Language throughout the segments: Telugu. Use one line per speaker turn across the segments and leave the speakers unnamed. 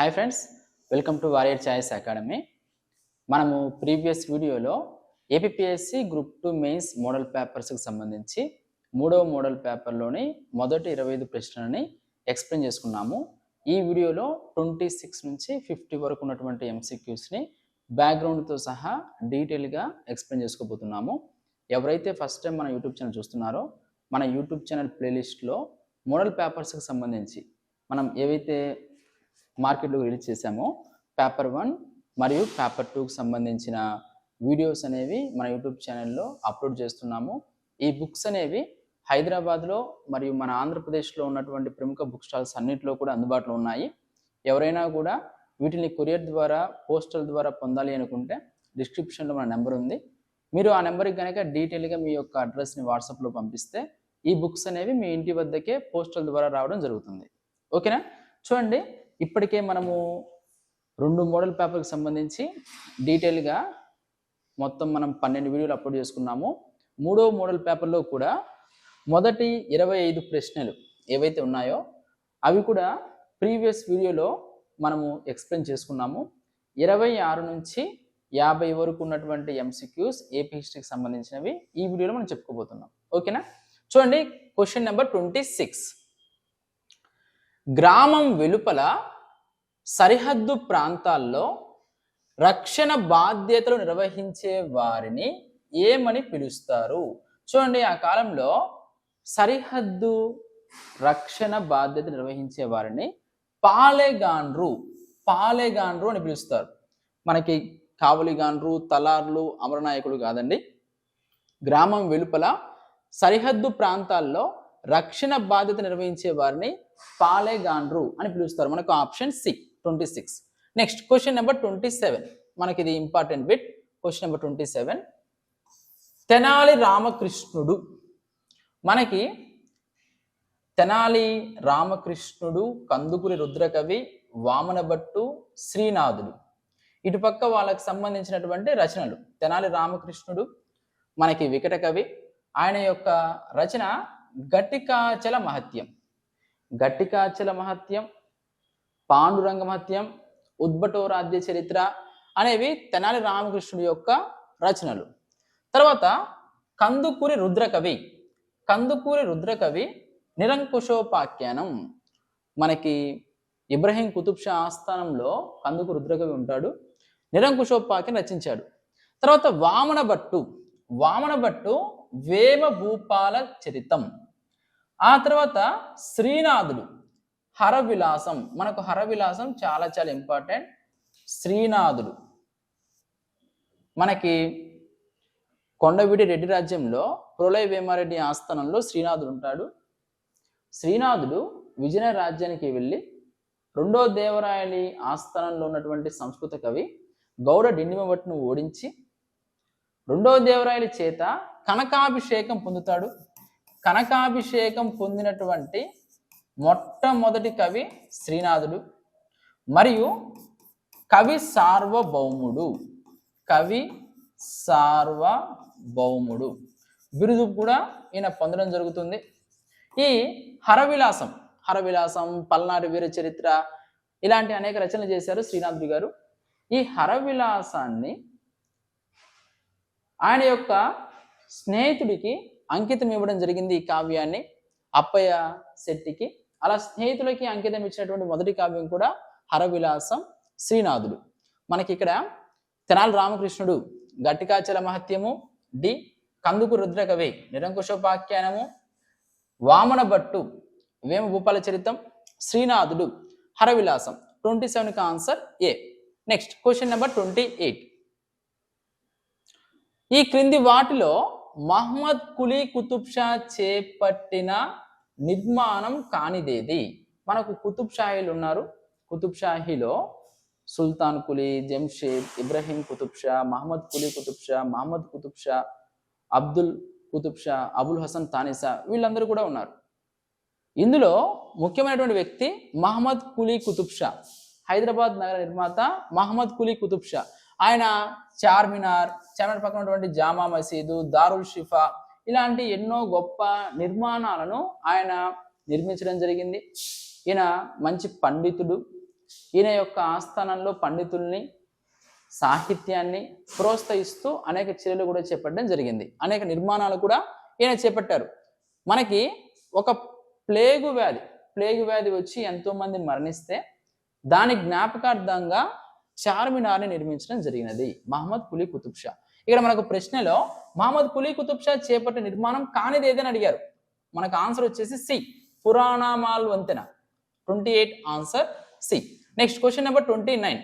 Hi friends welcome to warrior choice academy మనము ప్రీవియస్ వీడియోలో APSC group two mains model పేపర్స్కి సంబంధించి మూడవ మోడల్ పేపర్లోని మొదటి ఇరవై ఐదు ప్రశ్నలని ఎక్స్ప్లెయిన్ చేసుకున్నాము. ఈ వీడియోలో ట్వంటీ సిక్స్ నుంచి ఫిఫ్టీ వరకు ఉన్నటువంటి ఎంసీక్యూస్ని బ్యాక్గ్రౌండ్తో సహా డీటెయిల్గా ఎక్స్ప్లెయిన్ చేసుకోబోతున్నాము. ఎవరైతే ఫస్ట్ టైం మన యూట్యూబ్ ఛానల్ చూస్తున్నారో మన యూట్యూబ్ ఛానల్ ప్లేలిస్ట్లో మోడల్ పేపర్స్కి సంబంధించి మనం ఏవైతే మార్కెట్లో రిలీజ్ చేశాము. పేపర్ వన్ మరియు పేపర్ టూకి సంబంధించిన వీడియోస్ అనేవి మన యూట్యూబ్ ఛానల్లో అప్లోడ్ చేస్తున్నాము. ఈ బుక్స్ అనేవి హైదరాబాద్లో మరియు మన ఆంధ్రప్రదేశ్లో ఉన్నటువంటి ప్రముఖ బుక్ స్టాల్స్ అన్నింటిలో కూడా అందుబాటులో ఉన్నాయి. ఎవరైనా కూడా వీటిని కొరియర్ ద్వారా పోస్టల్ ద్వారా పొందాలి అనుకుంటే డిస్క్రిప్షన్లో మన నెంబర్ ఉంది. మీరు ఆ నెంబర్కి కనుక డీటెయిల్గా మీ యొక్క అడ్రస్ని వాట్సాప్లో పంపిస్తే ఈ బుక్స్ అనేవి మీ ఇంటి వద్దకే పోస్టల్ ద్వారా రావడం జరుగుతుంది. ఓకేనా చూడండి ఇప్పటికే మనము రెండు మోడల్ పేపర్కి సంబంధించి డీటెయిల్గా మొత్తం మనం పన్నెండు వీడియోలు అప్లోడ్ చేసుకున్నాము. మూడో మోడల్ పేపర్లో కూడా మొదటి ఇరవై ఐదు ప్రశ్నలు ఏవైతే ఉన్నాయో అవి కూడా ప్రీవియస్ వీడియోలో మనము ఎక్స్ప్లెయిన్ చేసుకున్నాము. ఇరవై ఆరు నుంచి యాభై వరకు ఉన్నటువంటి ఎంసీక్యూస్ ఏపీ హిస్టరీకి సంబంధించినవి ఈ వీడియోలో మనం చెప్పుకోబోతున్నాం. ఓకేనా? చూడండి క్వశ్చన్ నెంబర్ ట్వంటీ సిక్స్ గ్రామం వెలుపల సరిహద్దు ప్రాంతాల్లో రక్షణ బాధ్యతలు నిర్వహించే వారిని ఏమని పిలుస్తారు? చూడండి ఆ కాలంలో సరిహద్దు రక్షణ బాధ్యత నిర్వహించే వారిని పాలెగాండ్రు పాలెగాండ్రు అని పిలుస్తారు. మనకి కావలిగాండ్రు తలార్లు అమరనాయకులు కాదండి. గ్రామం వెలుపల సరిహద్దు ప్రాంతాల్లో రక్షణ బాధ్యత నిర్వహించే వారిని పాలెగాండ్రు అని పిలుస్తారు. మనకు option C twenty six. Next question number twenty seven. మనకి ఇది important bit. Question number twenty seven. Tenali రామకృష్ణుడు. మనకి తెనాలి రామకృష్ణుడు కందుకూరి రుద్రకవి వామనభట్టు శ్రీనాథుడు. ఇటుపక్క వాళ్ళకి సంబంధించినటువంటి రచనలు. తెనాలి రామకృష్ణుడు మనకి వికట కవి ఆయన యొక్క రచన గట్టికాచల మహత్యం. గట్టికాచల మహత్యం పాండురంగ మహత్యం ఉద్భటోరాధ్య చరిత్ర అనేవి తెనాలి రామకృష్ణుడి యొక్క రచనలు. తర్వాత కందుకూరి రుద్రకవి కందుకూరి రుద్రకవి నిరంకుశోపాఖ్యానం. మనకి ఇబ్రహీం కుతుబ్ షా ఆస్థానంలో కందుకు రుద్రకవి ఉంటాడు. నిరంకుశోపాఖ్యం రచించాడు. తర్వాత వామన భట్టు వామన భట్టు వేమ భూపాల చరితం. ఆ తర్వాత శ్రీనాథుడు హరవిలాసం. మనకు హరవిలాసం చాలా చాలా ఇంపార్టెంట్ శ్రీనాథుడు మనకి కొండవీడి రెడ్డి రాజ్యంలో ప్రళయ వేమారెడ్డి ఆస్థానంలో శ్రీనాథుడు ఉంటాడు. శ్రీనాథుడు విజయ రాజ్యానికి వెళ్ళి రెండో దేవరాయని ఆస్థానంలో ఉన్నటువంటి సంస్కృత కవి గౌడ డిండిమభట్ను ఓడించి రెండో దేవరాయల చేత కనకాభిషేకం పొందుతాడు. కనకాభిషేకం పొందినటువంటి మొట్టమొదటి కవి శ్రీనాథుడు మరియు కవి సార్వభౌముడు. కవి సార్వభౌముడు. బిరుదు కూడా ఈయన పొందడం జరుగుతుంది. ఈ హరవిలాసం హరవిలాసం పల్నాడు వీర చరిత్ర ఇలాంటి అనేక రచనలు చేశారు శ్రీనాథుడి గారు. ఈ హరవిలాసాన్ని ఆయన యొక్క స్నేహితుడికి అంకితం ఇవ్వడం జరిగింది ఈ కావ్యాన్ని అప్పయ్య శెట్టికి. అలా స్నేహితులకి అంకితం ఇచ్చినటువంటి మొదటి కావ్యం కూడా హరవిలాసం శ్రీనాథుడు. మనకి ఇక్కడ తెనాలి రామకృష్ణుడు గట్టికాచల మహత్యము డి కందుకు రుద్రకవి నిరంకుశోపాఖ్యానము వామన భట్టు వేమ భూపాల చరితం శ్రీనాథుడు హరవిలాసం. ట్వంటీ సెవెన్కి answer A? Next question number twenty eight. ఈ క్రింది వాటిలో మహమ్మద్ కులీ కుతుబ్ షా చేపట్టిన నిర్మాణం కానిదేది? మనకు కుతుబ్ షాహీలు ఉన్నారు. కుతుబ్ షాహీలో సుల్తాన్ కులీ జంషేద్ ఇబ్రహీం కుతుబ్ షా మహమ్మద్ కులీ కుతుబ్ షా మహమ్మద్ కుతుబ్ షా అబ్దుల్ కుతుబ్ షా అబుల్ హసన్ తానిసా వీళ్ళందరూ కూడా ఉన్నారు. ఇందులో ముఖ్యమైనటువంటి వ్యక్తి మహమ్మద్ కులీ కుతుబ్ షా. హైదరాబాద్ నగర నిర్మాత మహమ్మద్ కులీ కుతుబ్ షా. ఆయన చార్మినార్ చార్మినార్ పక్కన ఉన్నటువంటి జామా మసీదు దారుల్ షిఫా ఇలాంటి ఎన్నో గొప్ప నిర్మాణాలను ఆయన నిర్మించడం జరిగింది. ఈయన మంచి పండితుడు. ఈయన యొక్క ఆస్థానంలో పండితుల్ని సాహిత్యాన్ని ప్రోత్సహిస్తూ అనేక చర్యలు కూడా చేపట్టడం జరిగింది. అనేక నిర్మాణాలు కూడా ఈయన చేపట్టారు. మనకి ఒక ప్లేగు వ్యాధి ప్లేగు వ్యాధి వచ్చి ఎంతోమంది మరణిస్తే దాని జ్ఞాపకార్థంగా చార్మినార్ని నిర్మించడం జరిగినది. మహమ్మద్ కులీ కుతుబ్ షా. ఇక్కడ మనకు ప్రశ్నలో మహమ్మద్ కులీ కుతుబ్ షా చేపట్టిన నిర్మాణం కానిది ఏదని అడిగారు. మనకు ఆన్సర్ వచ్చేసి సి. పురాణామాల్ వంతెన. Twenty eight answer C. Next question number twenty nine.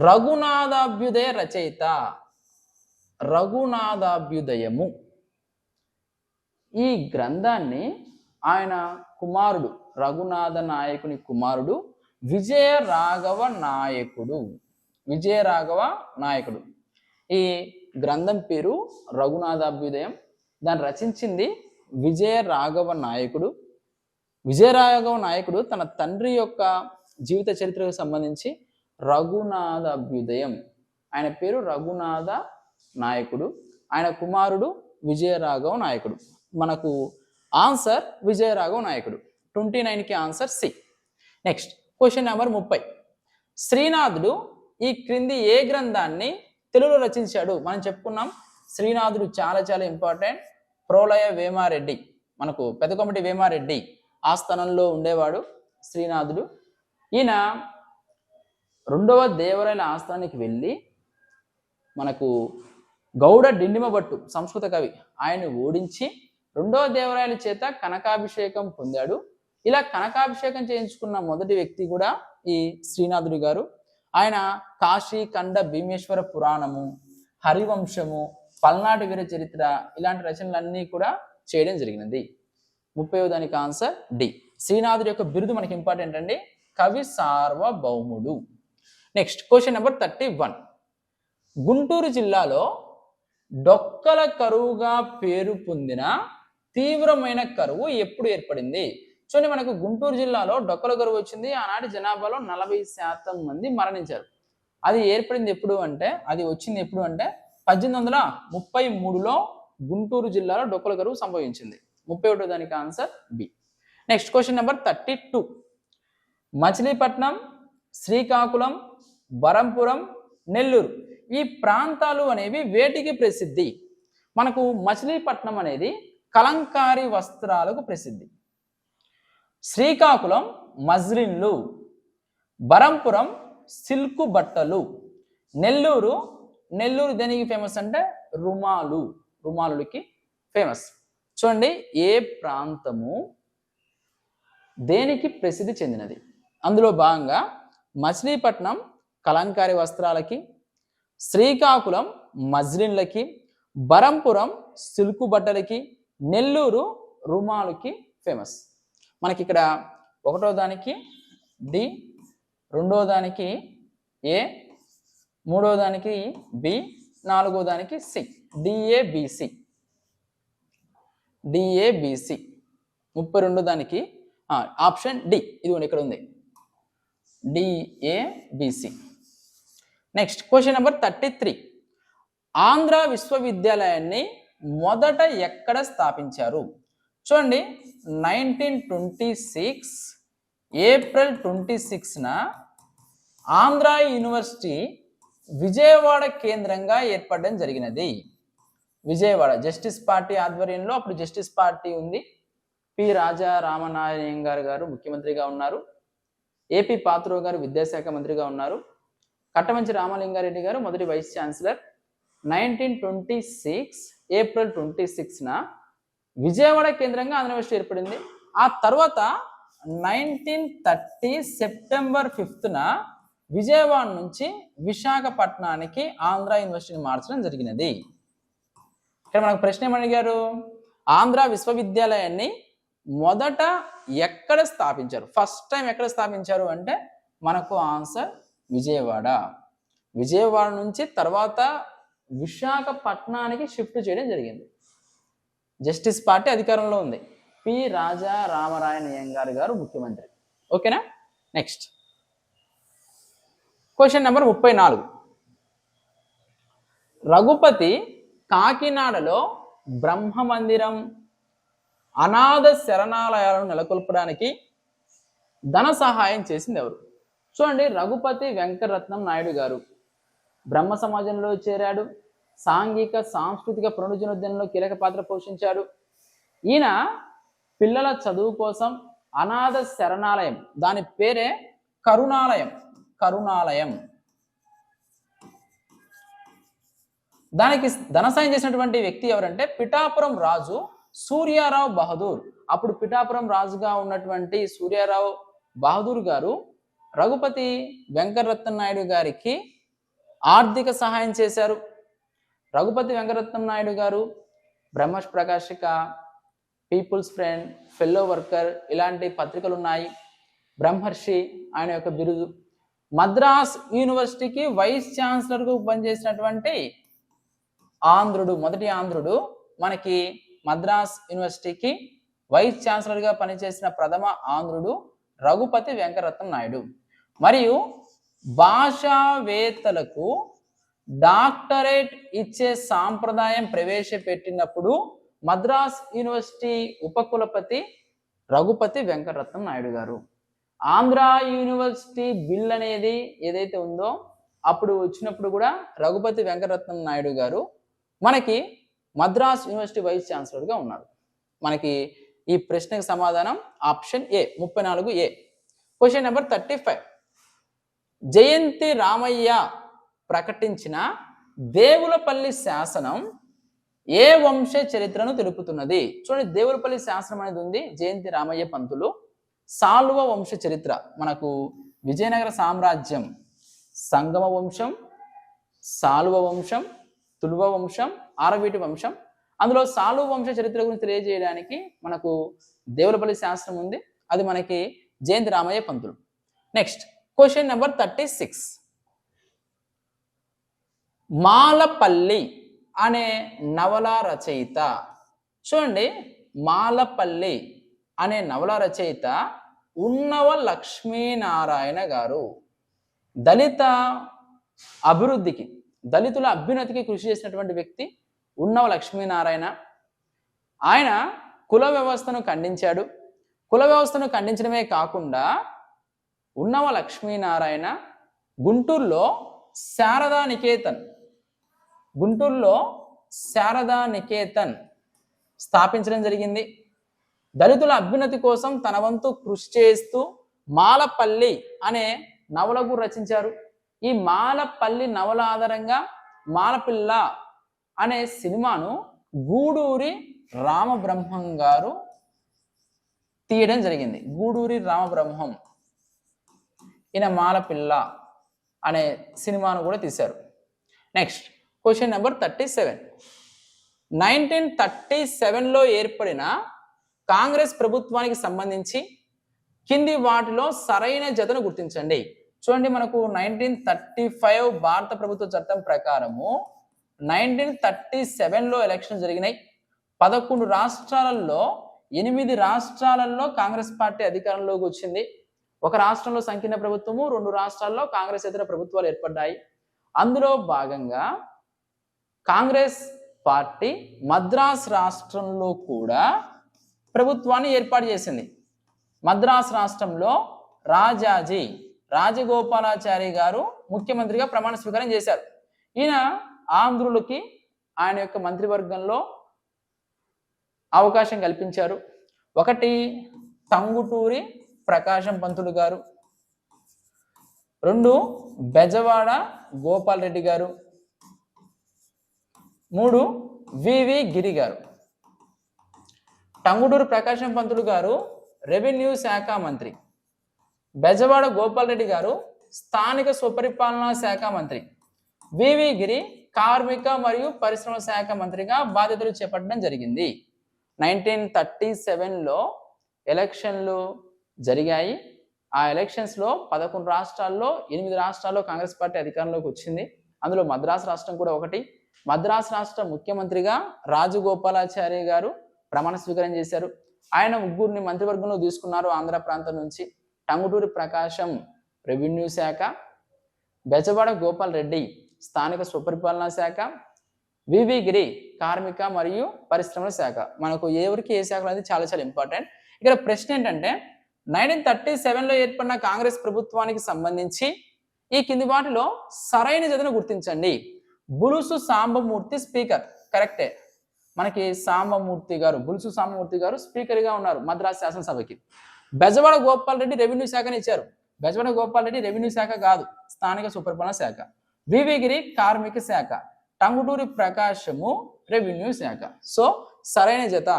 రఘునాథాభ్యుదయ రచయిత రఘునాథాభ్యుదయము. ఈ గ్రంథాన్ని ఆయన కుమారుడు రఘునాథ నాయకుని కుమారుడు విజయ రాఘవ నాయకుడు. విజయ రాఘవ నాయకుడు. ఈ గ్రంథం పేరు రఘునాథాభ్యుదయం. దాన్ని రచించింది విజయ రాఘవ నాయకుడు. విజయరాఘవ నాయకుడు తన తండ్రి యొక్క జీవిత చరిత్రకు సంబంధించి రఘునాథ అభ్యుదయం ఆయన పేరు రఘునాథ నాయకుడు. ఆయన కుమారుడు విజయరాఘవ నాయకుడు. మనకు ఆన్సర్ విజయరాఘవ నాయకుడు. ట్వంటీ నైన్కి answer C. Next question number ముప్పై. శ్రీనాథుడు ఈ క్రింది ఏ గ్రంథాన్ని తెలుగులో రచించాడు. మనం చెప్పుకున్నాం శ్రీనాథుడు చాలా చాలా ఇంపార్టెంట్ ప్రోలయ వేమారెడ్డి. మనకు పెదకొమటి వేమారెడ్డి ఆస్థానంలో ఉండేవాడు శ్రీనాథుడు. ఈయన రెండవ దేవరాయల ఆస్థానానికి వెళ్ళి మనకు గౌడ డిండిమభట్టు సంస్కృత కవి ఆయన ఓడించి రెండవ దేవరాయల చేత కనకాభిషేకం పొందాడు. ఇలా కనకాభిషేకం చేయించుకున్న మొదటి వ్యక్తి కూడా ఈ శ్రీనాథుడు గారు. ఆయన కాశీ కండ భీమేశ్వర పురాణము హరివంశము పల్నాటి వీర చరిత్ర ఇలాంటి రచనలన్నీ కూడా చేయడం జరిగినది. ముప్పై దానికి ఆన్సర్ డి. శ్రీనాథుడి యొక్క బిరుదు మనకి ఇంపార్టెంట్ అండి కవి సార్వభౌముడు. Next question number thirty one. Guntur జిల్లాలో డొక్కల కరువుగా పేరు పొందిన తీవ్రమైన కరువు ఎప్పుడు ఏర్పడింది? చూడండి మనకు గుంటూరు జిల్లాలో డొక్కల గరువు వచ్చింది. ఆనాటి జనాభాలో నలభై శాతం మంది మరణించారు. అది ఏర్పడింది ఎప్పుడు అంటే అది వచ్చింది ఎప్పుడు అంటే పద్దెనిమిది వందల ముప్పై మూడులో గుంటూరు జిల్లాలో డొక్కల గరువు సంభవించింది. ముప్పై ఒకటో దానికి answer B. Next question number thirty two. Machilipatnam Srikakulam Berhampur Nellore ఈ ప్రాంతాలు అనేవి వేటికి ప్రసిద్ధి? మనకు మచిలీపట్నం అనేది కలంకారీ వస్త్రాలకు ప్రసిద్ధి. శ్రీకాకుళం మజ్లిన్లు బరంపురం సిల్కు బట్టలు నెల్లూరు నెల్లూరు దేనికి ఫేమస్ అంటే రుమాలు రుమాలులకి ఫేమస్ చూడండి ఏ ప్రాంతము దేనికి ప్రసిద్ధి చెందినది? అందులో భాగంగా మచిలీపట్నం కలంకారీ వస్త్రాలకి శ్రీకాకుళం మజ్లిన్లకి బరంపురం సిల్కు బట్టలకి నెల్లూరు రుమాలుకి ఫేమస్ మనకి ఇక్కడ ఒకటో దానికి డి రెండో దానికి ఏ మూడో దానికి బి నాలుగో దానికి సి. డిఏబిసి డిఏబిసి ముప్పై రెండో దానికి ఆప్షన్ డి. ఇది ఇక్కడ ఉంది. D A B C next question number thirty three. Andhra విశ్వవిద్యాలయాన్ని మొదట ఎక్కడ స్థాపించారు? చూడండి nineteen twenty six April twenty సిక్స్న Andhra university Vijayawada కేంద్రంగా ఏర్పడడం జరిగినది. విజయవాడ జస్టిస్ పార్టీ ఆధ్వర్యంలో అప్పుడు జస్టిస్ పార్టీ ఉంది. పి రాజా రామనారాయణ గారు గారు ముఖ్యమంత్రిగా ఉన్నారు. ఏపీ పాత్రో గారు విద్యాశాఖ మంత్రిగా ఉన్నారు. కట్టమంచి రామలింగారెడ్డి గారు మొదటి vice chancellor. Nineteen twenty six April twenty సిక్స్న Vijayawada కేంద్రంగా ఆంధ్ర యూనివర్సిటీ ఏర్పడింది. ఆ తర్వాత నైన్టీన్ థర్టీ సెప్టెంబర్ ఫిఫ్త్న విజయవాడ నుంచి విశాఖపట్నానికి ఆంధ్ర యూనివర్సిటీని మార్చడం జరిగినది. ఇక్కడ మనకు ప్రశ్న ఏమని అడిగారు? ఆంధ్ర విశ్వవిద్యాలయాన్ని మొదట ఎక్కడ స్థాపించారు? ఫస్ట్ టైం ఎక్కడ స్థాపించారు అంటే మనకు ఆన్సర్ విజయవాడ. విజయవాడ నుంచి తర్వాత విశాఖపట్నానికి షిఫ్ట్ చేయడం జరిగింది. జస్టిస్ పార్టీ అధికారంలో ఉంది. పి. రాజా రామరాయణ అయ్యంగార్ గారు ముఖ్యమంత్రి. ఓకేనా? నెక్స్ట్. క్వశ్చన్ నెంబర్ ముప్పై నాలుగు. రఘుపతి కాకినాడలో బ్రహ్మ మందిరం అనాథ శరణాలయాలను నెలకొల్పడానికి ధన సహాయం చేసింది ఎవరు? చూడండి రఘుపతి వెంకటరత్నం నాయుడు గారు బ్రహ్మ సమాజంలో చేరాడు. సాంఘిక సాంస్కృతిక పునరుజ్జనోద్యమంలో కీలక పాత్ర పోషించాడు. ఈయన పిల్లల చదువు కోసం అనాథ శరణాలయం దాని పేరే కరుణాలయం కరుణాలయం. దానికి ధన సాయం చేసినటువంటి వ్యక్తి ఎవరంటే పిఠాపురం రాజు సూర్యారావు బహదూర్. అప్పుడు పిఠాపురం రాజుగా ఉన్నటువంటి సూర్యారావు బహదూర్ గారు రఘుపతి వెంకటరత్న నాయుడు గారికి ఆర్థిక సహాయం చేశారు. రఘుపతి వెంకరత్నం నాయుడు గారు బ్రహ్మష్ ప్రకాశిక పీపుల్స్ ఫ్రెండ్ ఫెల్లో వర్కర్ ఇలాంటి పత్రికలు ఉన్నాయి బ్రహ్మర్షి ఆయన యొక్క బిరుదు. మద్రాస్ యూనివర్సిటీకి వైస్ ఛాన్సలర్గా పనిచేసినటువంటి ఆంధ్రుడు మొదటి ఆంధ్రుడు మనకి మద్రాస్ యూనివర్సిటీకి వైస్ ఛాన్సలర్గా పనిచేసిన ప్రథమ ఆంధ్రుడు రఘుపతి వెంకరత్నం నాయుడు. మరియు భాషావేత్తలకు డాక్టరేట్ ఇచ్చే సాంప్రదాయం ప్రవేశపెట్టినప్పుడు మద్రాస్ యూనివర్సిటీ ఉపకులపతి రఘుపతి వెంకటరత్నం నాయుడు గారు. ఆంధ్ర యూనివర్సిటీ బిల్ అనేది ఏదైతే ఉందో అప్పుడు వచ్చినప్పుడు కూడా రఘుపతి వెంకటరత్నం నాయుడు గారు మనకి మద్రాస్ యూనివర్సిటీ వైస్ ఛాన్సలర్గా ఉన్నారు. మనకి ఈ ప్రశ్నకు సమాధానం ఆప్షన్ ఏ ముప్పై నాలుగు A. Question number thirty five. Jayanti Ramayya ప్రకటించిన దేవులపల్లి శాసనం ఏ వంశ చరిత్రను తెలుపుతున్నది? చూడండి దేవులపల్లి శాసనం అనేది ఉంది జయంతి రామయ్య పంతులు. సాల్వ వంశ చరిత్ర మనకు విజయనగర సామ్రాజ్యం సంగమ వంశం సాల్వ వంశం తులువ వంశం ఆరవీటి వంశం. అందులో సాల్వ వంశ చరిత్ర గురించి తెలియజేయడానికి మనకు దేవులపల్లి శాస్త్రం ఉంది అది మనకి Jayanti Ramayya Pantulu. Next question number thirty six Malapalli అనే నవల రచయిత. చూడండి మాలపల్లి అనే నవల రచయిత ఉన్నవ లక్ష్మీనారాయణ గారు. దళిత అభివృద్ధికి దళితుల అభ్యున్నతికి కృషి చేసినటువంటి వ్యక్తి ఉన్నవ లక్ష్మీనారాయణ. ఆయన కుల వ్యవస్థను ఖండించాడు. కుల వ్యవస్థను ఖండించడమే కాకుండా ఉన్నవ లక్ష్మీనారాయణ గుంటూరులో శారదా నికేతన్ గుంటూరులో శారదా నికేతన్ స్థాపించడం జరిగింది. దళితుల అభ్యున్నతి కోసం తన వంతు కృషి చేస్తూ మాలపల్లి అనే నవలకు రచించారు. ఈ మాలపల్లి నవల ఆధారంగా మాలపిల్ల అనే సినిమాను గూడూరి రామబ్రహ్మం గారు తీయడం జరిగింది. గూడూరి రామబ్రహ్మం ఈయన మాలపిల్ల అనే సినిమాను కూడా తీశారు. Next question number thirty seven nineteen thirty సెవెన్లో ఏర్పడిన కాంగ్రెస్ ప్రభుత్వానికి సంబంధించి కింది వాటిలో సరైన జతను గుర్తించండి. చూడండి మనకు నైన్టీన్ థర్టీ ఫైవ్ భారత ప్రభుత్వ చట్టం ప్రకారము నైన్టీన్ థర్టీ సెవెన్లో ఎలక్షన్ జరిగినాయి. పదకొండు రాష్ట్రాలలో ఎనిమిది రాష్ట్రాలలో కాంగ్రెస్ పార్టీ అధికారంలోకి వచ్చింది. ఒక రాష్ట్రంలో సంకీర్ణ ప్రభుత్వము రెండు రాష్ట్రాల్లో కాంగ్రెస్ ఇతర ప్రభుత్వాలు ఏర్పడ్డాయి. అందులో భాగంగా కాంగ్రెస్ పార్టీ మద్రాస్ రాష్ట్రంలో కూడా ప్రభుత్వాన్ని ఏర్పాటు చేసింది. మద్రాస్ రాష్ట్రంలో రాజాజీ రాజగోపాలాచారి గారు ముఖ్యమంత్రిగా ప్రమాణ స్వీకారం చేశారు. ఈయన ఆంధ్రులకి ఆయన యొక్క మంత్రివర్గంలో అవకాశం కల్పించారు. ఒకటి టంగుటూరి ప్రకాశం పంతులు గారు. రెండు బెజవాడ గోపాల్ రెడ్డి గారు. మూడు వివి గిరి గారు. టంగుటూరు ప్రకాశం పంతులు గారు రెవెన్యూ శాఖ మంత్రి. బెజవాడ గోపాలరెడ్డి గారు స్థానిక స్వపరిపాలనా శాఖ మంత్రి. వివి గిరి కార్మిక మరియు పరిశ్రమ శాఖ మంత్రిగా బాధ్యతలు చేపట్టడం జరిగింది. నైన్టీన్ థర్టీ సెవెన్లో ఎలక్షన్లు జరిగాయి. ఆ ఎలక్షన్స్లో పదకొండు రాష్ట్రాల్లో ఎనిమిది రాష్ట్రాల్లో కాంగ్రెస్ పార్టీ అధికారంలోకి వచ్చింది. అందులో మద్రాసు రాష్ట్రం కూడా ఒకటి మద్రాసు రాష్ట్ర ముఖ్యమంత్రిగా రాజగోపాలాచారి గారు ప్రమాణ స్వీకారం చేశారు. ఆయన ముగ్గురిని మంత్రివర్గంలో తీసుకున్నారు ఆంధ్ర ప్రాంతం నుంచి. టంగుటూరి ప్రకాశం రెవెన్యూ శాఖ బెజవాడ గోపాల్ రెడ్డి స్థానిక స్వపరిపాలనా శాఖ వివి గిరి కార్మిక మరియు పరిశ్రమల శాఖ. మనకు ఎవరికి ఏ శాఖలు అనేది చాలా చాలా ఇంపార్టెంట్ ఇక్కడ ప్రశ్న ఏంటంటే నైన్టీన్ థర్టీ సెవెన్లో ఏర్పడిన కాంగ్రెస్ ప్రభుత్వానికి సంబంధించి ఈ కింది వాటిలో సరైన జతను గుర్తించండి. బులుసు సాంబమూర్తి స్పీకర్. కరెక్టే. మనకి సాంబమూర్తి గారు బులుసు సాంబమూర్తి గారు స్పీకర్గా ఉన్నారు మద్రాస్ శాసనసభకి. బెజవాడ గోపాల్ రెడ్డి రెవెన్యూ శాఖని ఇచ్చారు. బెజవాడ గోపాల్ రెడ్డి రెవెన్యూ శాఖ కాదు స్థానిక సుపరిపాలన శాఖ. వివిగిరి కార్మిక శాఖ టంగుటూరి ప్రకాశము రెవెన్యూ శాఖ. సో సరైన జత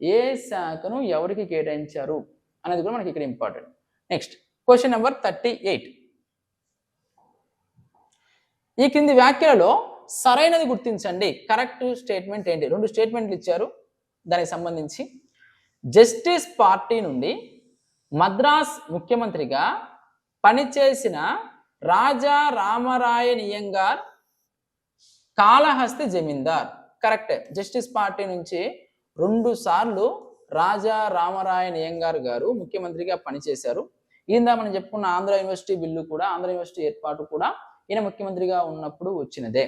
ఏ శాఖను ఎవరికి కేటాయించారు అనేది కూడా మనకి ఇక్కడ important. Next question number thirty eight. ఈ కింది వ్యాఖ్యలలో సరైనది గుర్తించండి. కరెక్ట్ స్టేట్మెంట్ ఏంటి? రెండు స్టేట్మెంట్లు ఇచ్చారు. దానికి సంబంధించి జస్టిస్ పార్టీ నుండి మద్రాస్ ముఖ్యమంత్రిగా పనిచేసిన రాజా రామరాయనియంగార్ కాళహస్తి జమీందార్. కరెక్టే జస్టిస్ పార్టీ నుంచి రెండు సార్లు రాజా రామరాయనియంగార్ అయ్యంగార్ గారు ముఖ్యమంత్రిగా పనిచేశారు. ఈందా మనం చెప్పుకున్న ఆంధ్ర యూనివర్సిటీ బిల్లు కూడా ఆంధ్ర యూనివర్సిటీ ఏర్పాటు కూడా ఈయన ముఖ్యమంత్రిగా ఉన్నప్పుడు వచ్చినదే.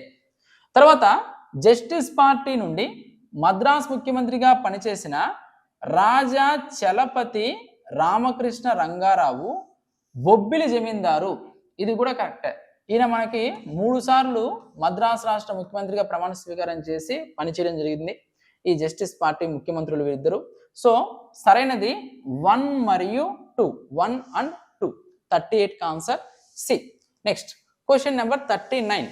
తర్వాత జస్టిస్ పార్టీ నుండి మద్రాస్ ముఖ్యమంత్రిగా పనిచేసిన రాజా చలపతి రామకృష్ణ రంగారావు బొబ్బిలి జమీందారు. ఇది కూడా కరెక్టే. ఈయన మనకి మూడు సార్లు మద్రాస్ రాష్ట్ర ముఖ్యమంత్రిగా ప్రమాణ స్వీకారం చేసి పనిచేయడం జరిగింది. ఈ జస్టిస్ పార్టీ ముఖ్యమంత్రులు వీరిద్దరు. సో సరైనది వన్ మరియు two. One and two. Thirty eight answer C. Next. Question number thirty nine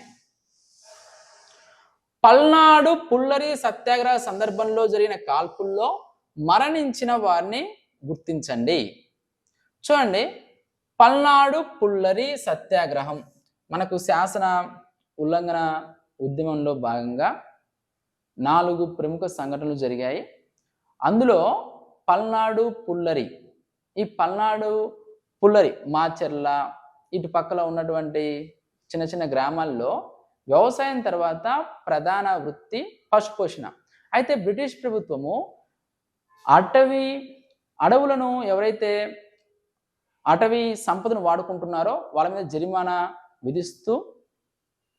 Palnadu పుల్లరి సత్యాగ్రహ సందర్భంలో జరిగిన కాల్పుల్లో మరణించిన వారిని గుర్తించండి. చూడండి పల్నాడు పుల్లరి సత్యాగ్రహం. మనకు శాసన ఉల్లంఘన ఉద్యమంలో భాగంగా నాలుగు ప్రముఖ సంఘటనలు జరిగాయి. అందులో పల్నాడు పుల్లరి ఈ పల్నాడు పుల్లరి మాచెర్ల ఇటు పక్కల ఉన్నటువంటి చిన్న చిన్న గ్రామాల్లో వ్యవసాయం తర్వాత ప్రధాన వృత్తి పశుపోషణ. అయితే బ్రిటిష్ ప్రభుత్వము అటవీ అడవులను ఎవరైతే అటవీ సంపదను వాడుకుంటున్నారో వాళ్ళ మీద జరిమానా విధిస్తూ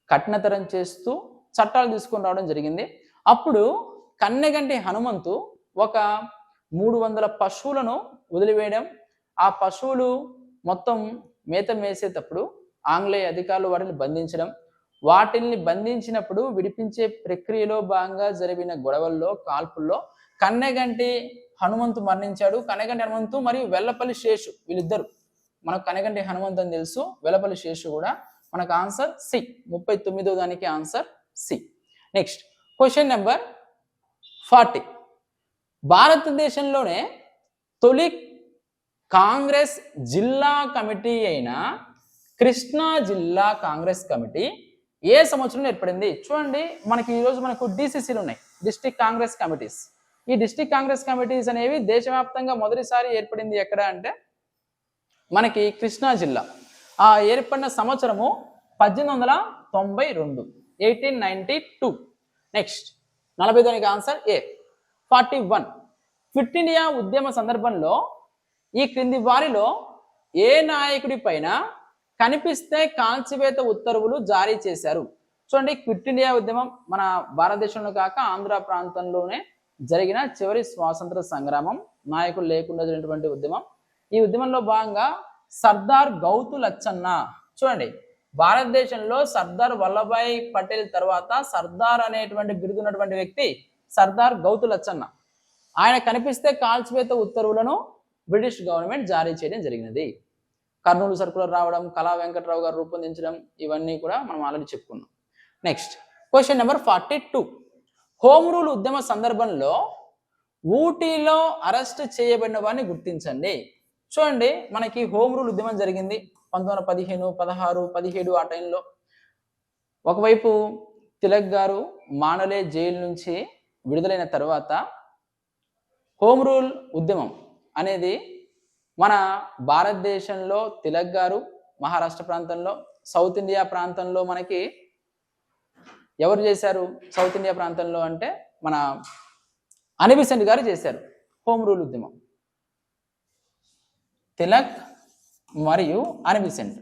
కఠినతరం చేస్తూ చట్టాలు తీసుకొని రావడం జరిగింది. అప్పుడు కన్నెగంటి హనుమంతు ఒక మూడు వందల పశువులను వదిలివేయడం ఆ పశువులు మొత్తం మేత మేసేటప్పుడు ఆంగ్లేయ అధికారులు వాటిని బంధించడం వాటిని బంధించినప్పుడు విడిపించే ప్రక్రియలో భాగంగా జరిగిన గొడవల్లో కాల్పుల్లో కన్నెగంటి హనుమంతు మరణించాడు. కన్నెగంటి హనుమంతు మరియు వెల్లపల్లి శేషు వీళ్ళిద్దరు. మనకు కనగంటి హనుమంత్ అని తెలుసు. వెలపల్లి శేషు కూడా మనకు ఆన్సర్ సి. ముప్పై తొమ్మిదో దానికి answer C. Next question number forty. భారతదేశంలోనే తొలి కాంగ్రెస్ జిల్లా కమిటీ అయిన కృష్ణా జిల్లా కాంగ్రెస్ కమిటీ ఏ సంవత్సరంలో ఏర్పడింది? చూడండి మనకి ఈరోజు మనకు డిసిసిలు ఉన్నాయి. District Congress committees. ఈ డిస్టిక్ కాంగ్రెస్ కమిటీస్ అనేవి దేశవ్యాప్తంగా మొదటిసారి ఏర్పడింది ఎక్కడ అంటే మనకి కృష్ణా జిల్లా. ఆ ఏర్పడిన సంవత్సరము పద్దెనిమిది వందల తొంభై రెండు ఎయిటీన్ నైన్టీ టూ. నెక్స్ట్ నలభై దానికి answer A forty one. Quit India ఉద్యమ సందర్భంలో ఈ క్రింది వారిలో ఏ నాయకుడి పైన కనిపిస్తే కాల్చివేత ఉత్తర్వులు జారీ చేశారు. చూడండి క్విట్ ఇండియా ఉద్యమం మన భారతదేశంలో కాక ఆంధ్ర ప్రాంతంలోనే జరిగిన చివరి స్వాతంత్ర సంగ్రామం. నాయకులు లేకుండా జరిగినటువంటి ఉద్యమం. ఈ ఉద్యమంలో భాగంగా సర్దార్ గౌతు లచ్చన్న చూడండి భారతదేశంలో సర్దార్ వల్లభాయ్ పటేల్ తర్వాత సర్దార్ అనేటువంటి బిరుదున్నటువంటి వ్యక్తి సర్దార్ గౌతు లచ్చన్న. ఆయన కనిపిస్తే కాల్చివేత ఉత్తర్వులను బ్రిటిష్ గవర్నమెంట్ జారీ చేయడం జరిగినది. కర్నూలు సర్కులర్ రావడం కళా వెంకట్రావు గారు రూపొందించడం ఇవన్నీ కూడా మనం ఆల్రెడీ చెప్పుకున్నాం. Next question number forty two home rule ఉద్యమ సందర్భంలో ఊటీలో అరెస్ట్ చేయబడిన వారిని గుర్తించండి. చూడండి మనకి హోమ్ రూల్ ఉద్యమం జరిగింది పంతొమ్మిది వందల పదిహేను పదహారు పదిహేడు ఆ టైంలో ఒకవైపు తిలక్ గారు మానలే జైలు నుంచి విడుదలైన తర్వాత హోమ్ రూల్ ఉద్యమం అనేది మన భారతదేశంలో తిలక్ గారు మహారాష్ట్ర ప్రాంతంలో సౌత్ ఇండియా ప్రాంతంలో మనకి ఎవరు చేశారు? సౌత్ ఇండియా ప్రాంతంలో అంటే మన అనిబిసెంట్ గారు చేశారు హోమ్ రూల్ ఉద్యమం. తిలక్ మరియు అనిబిసెంట్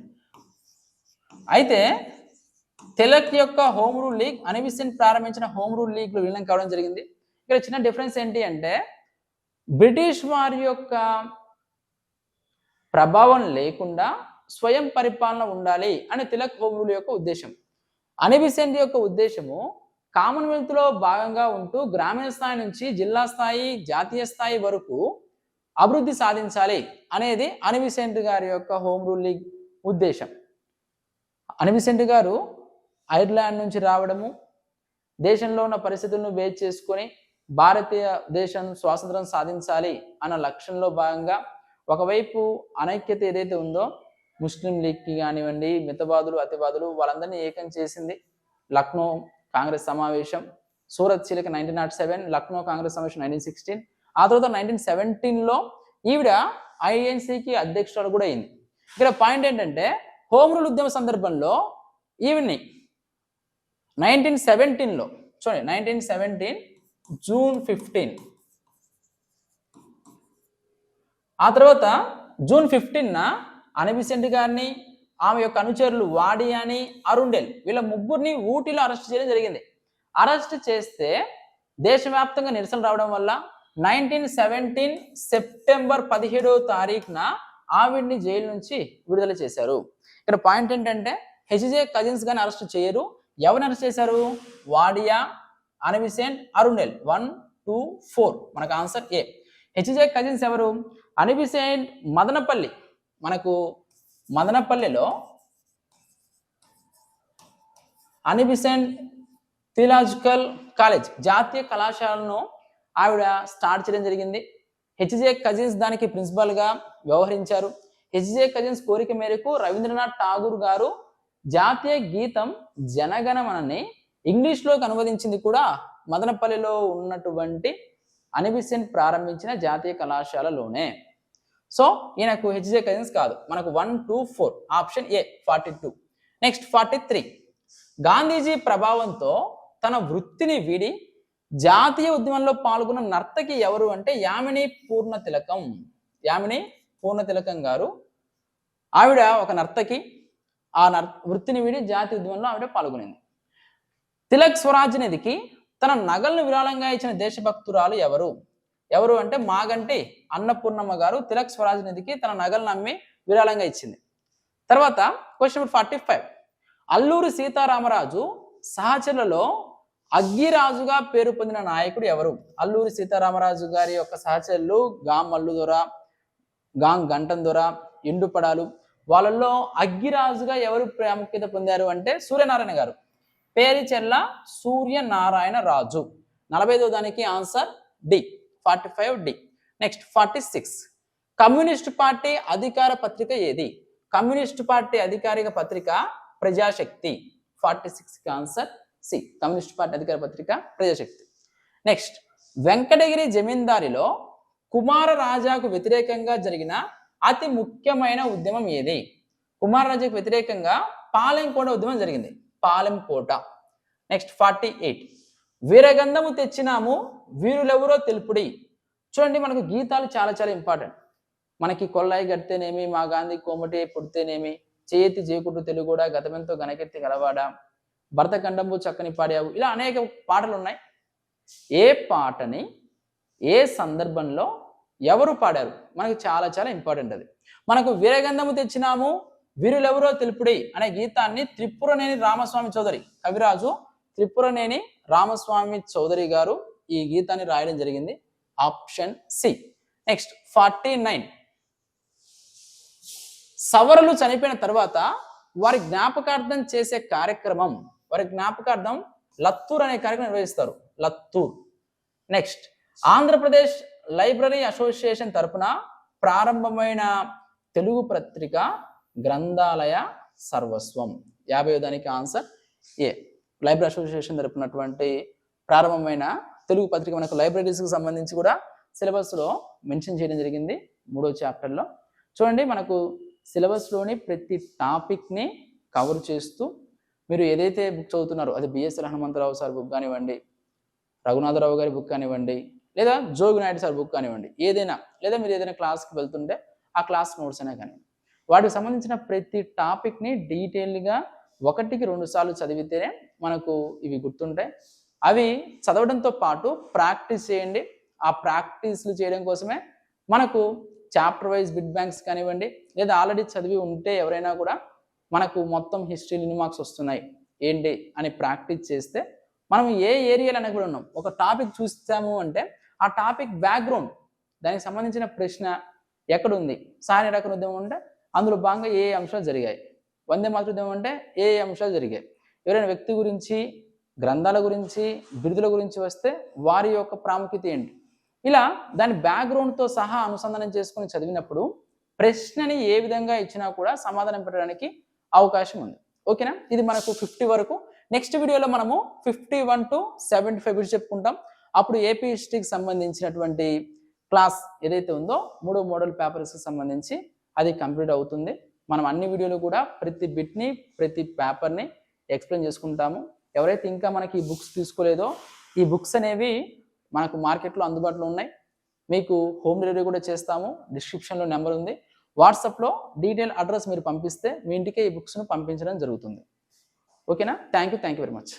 అయితే తిలక్ యొక్క home rule league Annie Besant ప్రారంభించిన హోమ్ రూల్ లీగ్లు విలీనం కావడం జరిగింది. ఇక్కడ చిన్న డిఫరెన్స్ ఏంటి అంటే బ్రిటిష్ వారి యొక్క ప్రభావం లేకుండా స్వయం పరిపాలన ఉండాలి అని తిలక్ హోమ్ రూల్ యొక్క ఉద్దేశం. అనిబిసెంట్ యొక్క ఉద్దేశము కామన్వెల్త్లో భాగంగా ఉంటూ గ్రామీణ స్థాయి నుంచి జిల్లా స్థాయి జాతీయ స్థాయి వరకు అభివృద్ధి సాధించాలి అనేది అనిబిసెంట్ గారి యొక్క హోమ్ రూలింగ్ ఉద్దేశం. అనిబిసెంట్ గారు ఐర్లాండ్ నుంచి రావడము దేశంలో ఉన్న పరిస్థితులను బేస్ చేసుకొని భారతీయ దేశం స్వాతంత్రం సాధించాలి అన్న లక్ష్యంలో భాగంగా ఒకవైపు అనైక్యత ఏదైతే ఉందో ముస్లిం లీగ్కి కానివ్వండి మితవాదులు అతివాదులు వాళ్ళందరినీ ఏకం చేసింది లక్నో కాంగ్రెస్ సమావేశం. Surat చీలక nineteen nought seven Lucknow Congress సమావేశం నైన్టీన్ సిక్స్టీన్. ఆ తర్వాత నైన్టీన్ సెవెంటీన్లో ఈవిడ ఐఎన్సీకి అధ్యక్షురాలు కూడా అయింది. ఇక్కడ పాయింట్ ఏంటంటే హోమ్ రూల్ ఉద్యమ సందర్భంలో ఈవిడ్ని నైన్టీన్ సెవెంటీన్లో చూడండి నైన్టీన్ సెవెంటీన్ జూన్ ఫిఫ్టీన్ ఆ తర్వాత జూన్ ఫిఫ్టీన్న అనబిసెంట్ గారిని ఆమె యొక్క అనుచరులు వాడియాని అరుండెల్ వీళ్ళ ముగ్గురిని ఊటీలో అరెస్ట్ చేయడం జరిగింది. అరెస్ట్ చేస్తే దేశవ్యాప్తంగా నిరసన రావడం వల్ల నైన్టీన్ సెవెంటీన్ సెప్టెంబర్ పదిహేడవ తారీఖున ఆవిడ్ని జైలు నుంచి విడుదల చేశారు. ఇక్కడ పాయింట్ ఏంటంటే హెచ్జే కజిన్స్ గాని అరెస్ట్ చేయరు. ఎవరిని అరెస్ట్ చేశారు? Wadia Annie Besant Arundale. One two four. మనకు answer A. H J Cousins ఎవరు? Annie Besant Madanapalle. మనకు మదనపల్లిలో అనిబిసెంట్ థియలాజికల్ కాలేజ్ జాతీయ కళాశాలను ఆవిడ స్టార్ట్ చేయడం జరిగింది. హెచ్జే కజిన్స్ దానికి ప్రిన్సిపల్గా వ్యవహరించారు. హెచ్జే కజిన్స్ కోరిక మేరకు రవీంద్రనాథ్ ఠాగూర్ గారు జాతీయ గీతం జనగణమనని ఇంగ్లీష్లోకి అనువదించింది కూడా మదనపల్లిలో ఉన్నటువంటి అనిబిసెంట్ ప్రారంభించిన జాతీయ కళాశాలలోనే. సో ఈయనకు హెచ్జే కజిన్స్ కాదు. మనకు one two four option A forty two next forty three Gandhiji ప్రభావంతో తన వృత్తిని వీడి జాతీయ ఉద్యమంలో పాల్గొన్న నర్తకి ఎవరు అంటే యామిని పూర్ణ తిలకం యామిని పూర్ణ తిలకం గారు. ఆవిడ ఒక నర్తకి. ఆ నర్ వృత్తిని వీడి జాతీయ ఉద్యమంలో ఆవిడ పాల్గొనింది. తిలక్ స్వరాజ్ నిధికి తన నగలను విరాళంగా ఇచ్చిన దేశభక్తురాలు ఎవరు? ఎవరు అంటే మాగంటి అన్నపూర్ణమ్మ గారు తిలక్ స్వరాజ్ నిధికి తన నగలను అమ్మి విరాళంగా ఇచ్చింది. తర్వాత question number forty five Alluri Sitarama Raju సహచరులలో అగ్గిరాజుగా పేరు పొందిన నాయకుడు ఎవరు? అల్లూరి సీతారామరాజు గారి యొక్క సహచరులు గాం మల్లుదొర గాం గంటందొర ఎండుపడాలు వాళ్ళల్లో అగ్గిరాజుగా ఎవరు ప్రాముఖ్యత పొందారు అంటే సూర్యనారాయణ గారు. పేరిచెర్ల సూర్యనారాయణ రాజు. నలభై ఐదో దానికి answer D. Forty five D. Next forty six. Communist party అధికార పత్రిక ఏది? కమ్యూనిస్ట్ పార్టీ అధికారిక పత్రిక ప్రజాశక్తి. ఫార్టీ సిక్స్కి ఆన్సర్ సి. కమ్యూనిస్ట్ పార్టీ అధికార పత్రిక ప్రజాశక్తి. నెక్స్ట్ వెంకటగిరి జమీందారిలో కుమార రాజాకు వ్యతిరేకంగా జరిగిన అతి ముఖ్యమైన ఉద్యమం ఏది? కుమారరాజాకు వ్యతిరేకంగా పాలెంకోట ఉద్యమం జరిగింది. పాలెంకోట నెక్స్ట్ ఫార్టీ ఎయిట్ వీరగంధము తెచ్చినాము వీరులెవరో తెలుపుడి. చూడండి మనకు గీతాలు చాలా చాలా ఇంపార్టెంట్ మనకి కొల్లాయి గడితేనేమి మా గాంధీ కోమటి పుడితేనేమి చేతి చేకుట్టు తెలుగు గతమెంతో గనకెత్తి గలవాడా భరత ఖండంబు చక్కని పాడావు. ఇలా అనేక పాటలు ఉన్నాయి ఏ పాటని ఏ సందర్భంలో ఎవరు పాడారు? మనకు చాలా చాలా ఇంపార్టెంట్ అది. మనకు వీరగంధము తెచ్చినాము వీరులెవరో తెలుపుడి అనే గీతాన్ని త్రిపురనేని రామస్వామి చౌదరి కవిరాజు త్రిపురనేని రామస్వామి చౌదరి గారు ఈ గీతాన్ని రాయడం జరిగింది. Option C. Next forty nine. సవరలు చనిపోయిన తర్వాత వారి జ్ఞాపకార్థం చేసే కార్యక్రమం వారి జ్ఞాపకార్థం లత్తూర్ అనే కార్యక్రమం నిర్వహిస్తారు. లత్తూర్. నెక్స్ట్ ఆంధ్రప్రదేశ్ లైబ్రరీ అసోసియేషన్ తరపున ప్రారంభమైన తెలుగు పత్రిక గ్రంథాలయ సర్వస్వం. యాభై దానికి ఆన్సర్ ఏ. లైబ్రరీ అసోసియేషన్ తరపునటువంటి ప్రారంభమైన తెలుగు పత్రిక మనకు లైబ్రరీస్కి సంబంధించి కూడా సిలబస్లో మెన్షన్ చేయడం జరిగింది మూడో చాప్టర్లో. చూడండి మనకు సిలబస్లోని ప్రతి టాపిక్ని కవర్ చేస్తూ మీరు ఏదైతే బుక్ చదువుతున్నారో అది బిఎస్ఎల్ హనుమంతరావు సార్ బుక్ కానివ్వండి రఘునాథరావు గారి బుక్ కానివ్వండి లేదా జోగి నాయుడు సార్ బుక్ కానివ్వండి ఏదైనా లేదా మీరు ఏదైనా క్లాస్కి వెళ్తుంటే ఆ క్లాస్ నోట్స్ అయినా కానివ్వండి. వాటికి సంబంధించిన ప్రతి టాపిక్ని డీటెయిల్గా ఒకటికి రెండు సార్లు చదివితేనే మనకు ఇవి గుర్తుంటాయి. అవి చదవడంతో పాటు ప్రాక్టీస్ చేయండి. ఆ ప్రాక్టీస్లు చేయడం కోసమే మనకు చాప్టర్ వైజ్ బిడ్ బ్యాంక్స్ కానివ్వండి లేదా ఆల్రెడీ చదివి ఉంటే ఎవరైనా కూడా మనకు మొత్తం హిస్టరీ ఎన్ని మార్క్స్ వస్తున్నాయి. ఏంటి అని ప్రాక్టీస్ చేస్తే మనం ఏ ఏరియాలో అనేది కూడా ఉన్నాం. ఒక టాపిక్ చూస్తాము అంటే ఆ టాపిక్ బ్యాక్గ్రౌండ్ దానికి సంబంధించిన ప్రశ్న ఎక్కడుంది? ఉంది రకం ఉద్యమం ఉంటే అందులో భాగంగా ఏ అంశాలు జరిగాయి? వందే మాతృ అంటే ఏ అంశాలు జరిగాయి? ఎవరైనా వ్యక్తి గురించి గ్రంథాల గురించి బిరుదుల గురించి వస్తే వారి యొక్క ప్రాముఖ్యత ఏంటి? ఇలా దాని బ్యాక్గ్రౌండ్తో సహా అనుసంధానం చేసుకుని చదివినప్పుడు ప్రశ్నని ఏ విధంగా ఇచ్చినా కూడా సమాధానం పెట్టడానికి అవకాశం ఉంది. ఓకేనా? ఇది మనకు ఫిఫ్టీ వరకు. నెక్స్ట్ వీడియోలో మనము fifty one to seventy five చెప్పుకుంటాం. అప్పుడు ఏపీ హిస్టరీకి సంబంధించినటువంటి క్లాస్ ఏదైతే ఉందో మూడో మోడల్ పేపర్స్కి సంబంధించి అది కంప్లీట్ అవుతుంది. మనం అన్ని వీడియోలు కూడా ప్రతి బిట్ని ప్రతి పేపర్ని ఎక్స్ప్లెయిన్ చేసుకుంటాము. ఎవరైతే ఇంకా మనకి ఈ బుక్స్ తీసుకోలేదో ఈ బుక్స్ అనేవి మనకు మార్కెట్లో అందుబాటులో ఉన్నాయి. మీకు హోమ్ డెలివరీ కూడా చేస్తాము. డిస్క్రిప్షన్లో నెంబర్ ఉంది. వాట్సాప్లో డీటెయిల్ అడ్రస్ మీరు పంపిస్తే మీ ఇంటికే ఈ బుక్స్ను పంపించడం జరుగుతుంది. ఓకేనా? Thank you thank you very much.